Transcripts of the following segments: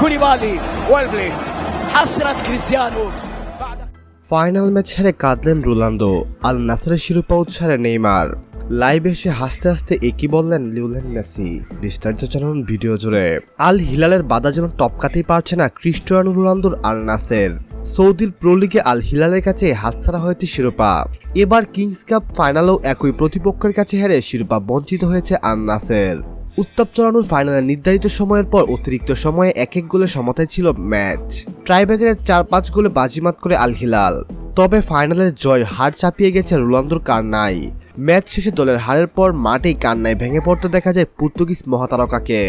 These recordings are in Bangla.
খুলিবালি ওয়েলবলি, হাসরাত ক্রিস্টিয়ানো ফাইনাল ম্যাচ হেরে কাঁদলেন রোনালদো আল নাসরের শিরোপা উচ্ছারে নেইমার। লাইভে এসে হাসতে হাসতে একই বললেন লিওলেন মেসি। বিস্তারিত জানান ভিডিও জুড়ে। আল হিলালের বাধা যেন টপকাতেই পারছে না ক্রিস্টিয়ানো রোনালদোর আল নাসের সৌদির প্রো আল হিলালের কাছে হাতছাড়া হয়েছে শিরোপা। এবার কিংস কাপ ফাইনালেও একই প্রতিপক্ষের কাছে হেরে শিরোপা বঞ্চিত হয়েছে আল নাসের উত্তাপ চড়ানোর ফাইনালে নির্ধারিত সময়ের পর অতিরিক্ত সময়ে এক এক গোলে সমতায় ছিল ম্যাচ। ট্রাইব্রেকারে চার পাঁচ গোলে বাজিমাত করে আল হিলাল তবে ফাইনালের জয় হার চাপিয়ে গেছে রোনালদোর কান্নাই ম্যাচ শেষে দলের হারের পর মাঠেই কান্নায় ভেঙে পড়তে দেখা যায় পর্তুগিজ মহাতারকাকে।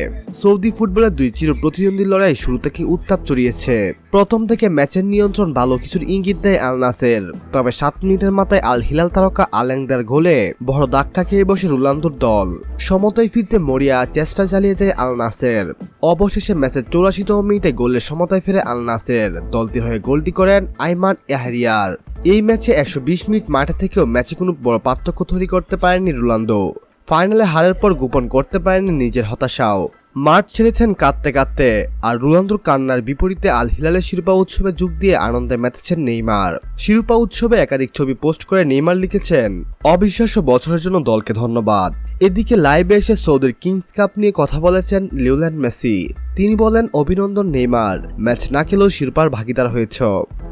সৌদি ফুটবলের দুই চির প্রতিদ্বন্দ্বী লড়াই শুরু থেকে উত্তাপ চড়িয়েছে। প্রথম থেকে ম্যাচের নিয়ন্ত্রণ ভালো কিছুর ইঙ্গিত দেয় আল নাসের। তবে সাত মিনিটের মাথায় আল হিলাল তারকা আলেংদার গোলে বড় ধাক্কা খেয়ে বসে রোনালদোর দল। সমতায় ফিরতে মরিয়া চেষ্টা চালিয়ে যায় আল নাসের। অবশেষে ম্যাচের চৌরাশিতম মিনিটে গোলের সমতায় ফিরে আল নাসের। দলটি হয়ে গোলটি করেন আইমান এহারিয়ার। এই ম্যাচে একশো বিশ মিনিট মাঠে থেকেও ম্যাচে কোনো বড় পার্থক্য তৈরি করতে পারেনি রোনালদো। ফাইনালে হারের পর গোপন করতে পারেনি নিজের হতাশাও। মাঠ ছেড়েছেন কাঁদতে কাঁদতে, আর রোনালদোর কান্নার বিপরীতে আল হিলালের শিরোপা উৎসবে যোগ দিয়ে আনন্দে মেতেছেন নেইমার। শিরোপা উৎসবে একাধিক ছবি পোস্ট করে নেইমার লিখেছেন, অবিশ্বাস্য বছরের জন্য দলকে ধন্যবাদ। এদিকে লাইভে এসে সৌদির কিংস কাপ নিয়ে কথা বলেছেন লিওল্যান্ড মেসি। তিনি বলেন, অভিনন্দন নেইমার, ম্যাচ না খেলেও শিরোপার ভাগিদার হয়েছ।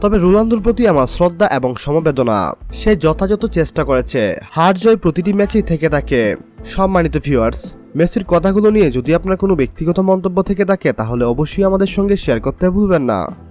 তবে রোনালদোর প্রতি আমার শ্রদ্ধা এবং সমবেদনা। সে যথাযথ চেষ্টা করেছে। হার জয় প্রতিটি ম্যাচেই থেকে থাকে। সম্মানিত ভিউয়ার্স মেসির কথাগুলো নিয়ে যদি আপনার কোনো ব্যক্তিগত মন্তব্য থেকে থাকে, তাহলে অবশ্যই আমাদের সঙ্গে শেয়ার করতে ভুলবেন না।